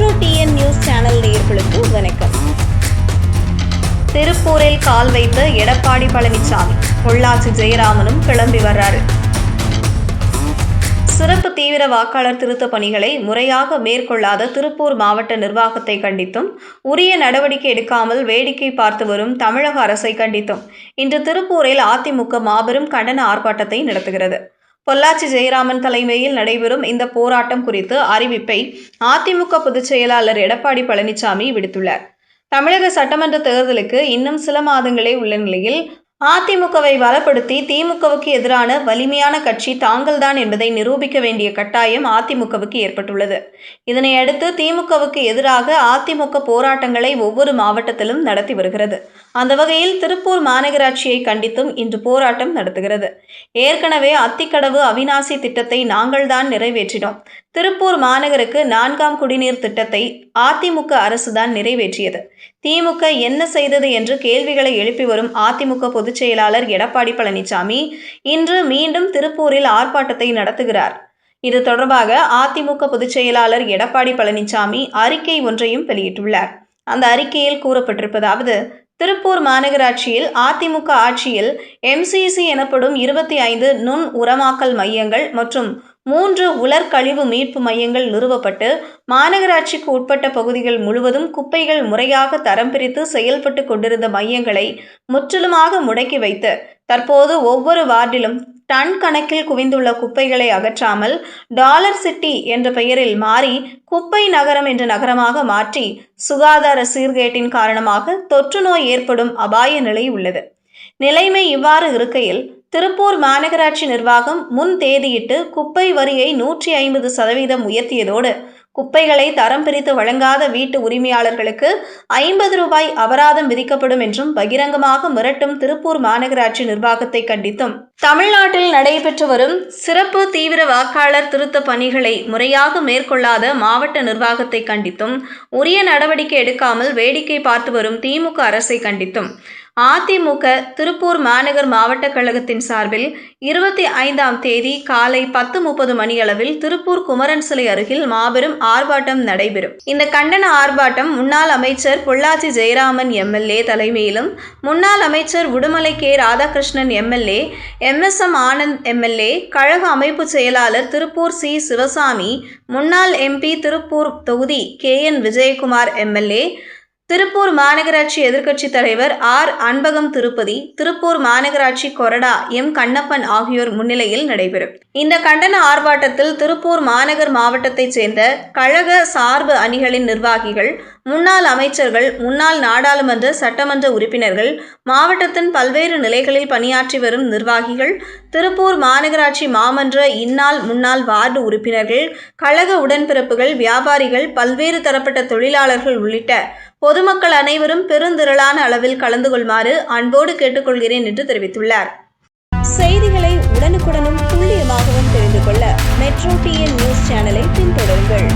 Metro TN news channel நேர்களுக்கு வணக்கம். திருப்பூரில் கால் வைத்த எடப்பாடி பழனிசாமி பொள்ளாச்சி ஜெயராமனும் கிளம்பி வர்றாரு. சிறப்பு தீவிர வாக்காளர் திருத்த பணிகளை முறையாக மேற்கொள்ளாத திருப்பூர் மாவட்ட நிர்வாகத்தை கண்டித்தும் உரிய நடவடிக்கை எடுக்காமல் வேடிக்கை பார்த்து வரும் தமிழக அரசை கண்டித்தும் இன்று திருப்பூரில் அதிமுக மாபெரும் கண்டன ஆர்ப்பாட்டத்தை நடத்துகிறது. பொள்ளாச்சி ஜெயராமன் தலைமையில் நடைபெறும் இந்த போராட்டம் குறித்து அறிவிப்பை அதிமுக பொதுச் செயலாளர் எடப்பாடி பழனிசாமி விடுத்துள்ளார். தமிழக சட்டமன்ற தேர்தலுக்கு இன்னும் சில மாதங்களே உள்ள நிலையில் அதிமுகவை பலப்படுத்தி திமுகவுக்கு எதிரான வலிமையான கட்சி தாங்கள்தான் என்பதை நிரூபிக்க வேண்டிய கட்டாயம் அதிமுகவுக்கு ஏற்பட்டுள்ளது. இதனையடுத்து திமுகவுக்கு எதிராக அதிமுக போராட்டங்களை ஒவ்வொரு மாவட்டத்திலும் நடத்தி வருகிறது. அந்த வகையில் திருப்பூர் மாநகராட்சியை கண்டித்தும் இன்று போராட்டம் நடத்துகிறது. ஏற்கனவே அத்திக்கடவு அவிநாசி திட்டத்தை நாங்கள்தான் நிறைவேற்றினோம். திருப்பூர் மாநகருக்கு நான்காம் குடிநீர் திட்டத்தை அதிமுக அரசுதான் நிறைவேற்றியது. திமுக என்ன செய்தது என்று கேள்விகளை எழுப்பி வரும் அதிமுக பொதுச் செயலாளர் எடப்பாடி பழனிசாமி இன்று மீண்டும் திருப்பூரில் ஆர்ப்பாட்டத்தை நடத்துகிறார். இது தொடர்பாக அதிமுக பொதுச் செயலாளர் எடப்பாடி பழனிசாமி அறிக்கை ஒன்றையும் வெளியிட்டுள்ளார். அந்த அறிக்கையில் கூறப்பட்டிருப்பதாவது திருப்பூர் மாநகராட்சியில் அதிமுக ஆட்சியில் எம்சிசி எனப்படும் இருபத்தி ஐந்து நுண் உரமாக்கல் மையங்கள் மற்றும் மூன்று உலர்கழிவு மீட்பு மையங்கள் நிறுவப்பட்டு மாநகராட்சிக்கு உட்பட்ட பகுதிகள் முழுவதும் குப்பைகள் முறையாக தரம் பிரித்து செயல்பட்டு கொண்டிருந்த மையங்களை முற்றிலுமாக முடக்கி வைத்து தற்போது ஒவ்வொரு வார்டிலும் டன் கணக்கில் குவிந்துள்ள குப்பைகளை அகற்றாமல் டாலர் சிட்டி என்ற பெயரில் மாறி குப்பை நகரம் என்ற நகரமாக மாற்றி சுகாதார சீர்கேட்டின் காரணமாக தொற்று நோய் ஏற்படும் அபாய நிலை உள்ளது. நிலைமை இவ்வாறு இருக்கையில் திருப்பூர் மாநகராட்சி நிர்வாகம் முன் தேதியிட்டு குப்பை வரியை நூற்றி ஐம்பது சதவீதம் உயர்த்தியதோடு குப்பைகளை தரம் பிரித்து வழங்காத வீட்டு உரிமையாளர்களுக்கு ஐம்பது ரூபாய் அபராதம் விதிக்கப்படும் என்றும் பகிரங்கமாக மிரட்டும் திருப்பூர் மாநகராட்சி நிர்வாகத்தை கண்டித்தும். தமிழ்நாட்டில் நடைபெற்று வரும் சிறப்பு தீவிர வாக்காளர் திருத்த பணிகளை முறையாக மேற்கொள்ளாத மாவட்ட நிர்வாகத்தை கண்டித்தும் உரிய நடவடிக்கை எடுக்காமல் வேடிக்கை பார்த்து வரும் திமுக அரசை கண்டித்தும். அதிமுக திருப்பூர் மாநகர் மாவட்ட கழகத்தின் சார்பில் இருபத்தி ஐந்தாம் தேதி காலை பத்து முப்பது மணியளவில் திருப்பூர் குமரன் சிலை அருகில் மாபெரும் ஆர்ப்பாட்டம் நடைபெறும். இந்த கண்டன ஆர்ப்பாட்டம் முன்னாள் அமைச்சர் பொள்ளாச்சி ஜெயராமன் எம்எல்ஏ தலைமையிலும் முன்னாள் அமைச்சர் Udumalai K. Radhakrishnan MLA M S M Anand MLA கழக அமைப்பு செயலாளர் திருப்பூர் சி. சிவசாமி முன்னாள் எம்பி திருப்பூர் தொகுதி K. N. Vijayakumar MLA Tiruppur மாநகராட்சி எதிர்க்கட்சித் தலைவர் ஆர். அன்பகம் திருப்பதி திருப்பூர் மாநகராட்சி கொறடா எம். கண்ணப்பன் ஆகியோர் முன்னிலையில் நடைபெறும். இந்த கண்டன ஆர்ப்பாட்டத்தில் திருப்பூர் மாநகர் மாவட்டத்தைச் சேர்ந்த கழக சார்பு அணிகளின் நிர்வாகிகள் முன்னாள் அமைச்சர்கள் முன்னாள் நாடாளுமன்ற சட்டமன்ற உறுப்பினர்கள் மாவட்டத்தின் பல்வேறு நிலைகளில் பணியாற்றி வரும் நிர்வாகிகள் திருப்பூர் மாநகராட்சி மாமன்ற இந்நாள் முன்னாள் வார்டு உறுப்பினர்கள் கழக உடன்பிறப்புகள் வியாபாரிகள் பல்வேறு தரப்பட்ட தொழிலாளர்கள் உள்ளிட்ட பொதுமக்கள் அனைவரும் பெருந்திரளான அளவில் கலந்து கொள்மாறு அன்போடு கேட்டுக்கொள்கிறேன் என்று தெரிவித்துள்ளார். செய்திகளை உடனுக்குடனும் துல்லியமாகவும் தெரிந்து கொள்ள மெட்ரோ டிஎன் நியூஸ் சேனலை பின்தொடருங்கள்.